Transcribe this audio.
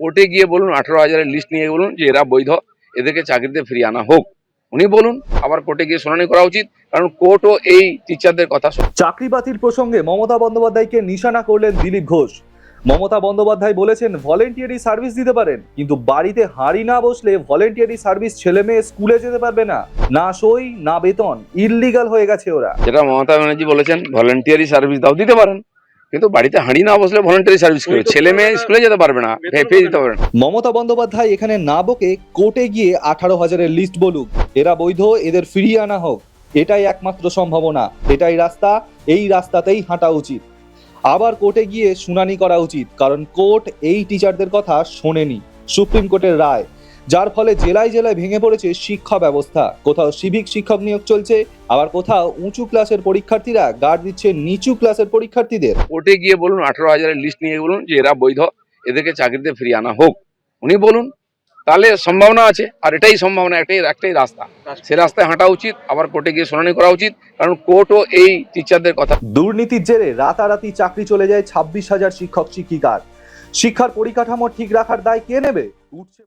কোর্টে গিয়ে বলুন আঠারো হাজারের লিস্ট নিয়ে বলুন যে এরা বৈধ এদেরকে চাকরিতে ফিরিয়ে আনা হোক। উনি বলুন আবার কোর্টে গিয়ে শুনানি করা উচিত কারণ কোর্টও এই টিচারদের কথা। চাকরি বাতিল প্রসঙ্গে মমতা বন্দ্যোপাধ্যায়কে নিশানা করলেন দিলীপ ঘোষ। মমতা বন্দ্যোপাধ্যায় বলেছেন ভলেন্টিয়ারি সার্ভিস দিতে পারেন কিন্তু বাড়িতে হাঁড়ি না বসলে ভলেন্টিয়ারি সার্ভিস ছেলে মেয়ে স্কুলে যেতে পারবে না। না সই না বেতন ইললিগাল হয়ে গেছে ওরা। যেটা মমতা ব্যানার্জি বলেছেন ভলেন্টিয়ারি সার্ভিস দাও দিতে পারেন। কিন্তু বাড়িতে হাঁড়ি না বসলে ভলেন্টারি সার্ভিস করে। ছেলে মেয়ে স্কুলে যেতে পারবে না ফেয়ে দিতে পারবে না। মমতা বন্দ্যোপাধ্যায় এখানে না বকে কোর্টে গিয়ে আঠারো হাজারের লিস্ট বলুক। এরা বৈধ এদের ফিরিয়ে আনা হোক। এটাই একমাত্র সম্ভাবনা এটাই রাস্তা এই রাস্তাতেই হাঁটা উচিত। আবার কোর্টে গিয়ে শুনানি করা উচিত কারণ কোর্ট এই টিচারদের কথা শোনেনি। সুপ্রিম কোর্টের রায়। যার ফলে জেলায় জেলায় ভেঙে পড়েছে শিক্ষা ব্যবস্থা। কোথাও সিভিক শিক্ষক নিয়োগ চলছে আবার কোথাও উঁচু ক্লাসের পরীক্ষার্থীরা গার্ড দিচ্ছে নিচু ক্লাসের পরীক্ষার্থীদের। কোর্টে গিয়ে বলুন আঠারো হাজারের লিস্ট নিয়ে বলুন যে এরা বৈধ এদেরকে চাকরিতে ফিরিয়ে আনা হোক। উনি বলুন তাহলে সম্ভাবনা আছে আর এটাই সম্ভাবনা একটাই একটাই রাস্তা। সে রাস্তায় হাঁটা উচিত আবার কোর্টে গিয়ে শুনানি করা উচিত কারণ কোর্টও এই টিচারদের কথা। দুর্নীতির জেরে রাতারাতি চাকরি চলে যায় ছাব্বিশ হাজার শিক্ষক শিক্ষিকার শিক্ষার পরিকাঠামো ঠিক রাখার দায় কে নেবে? উঠছে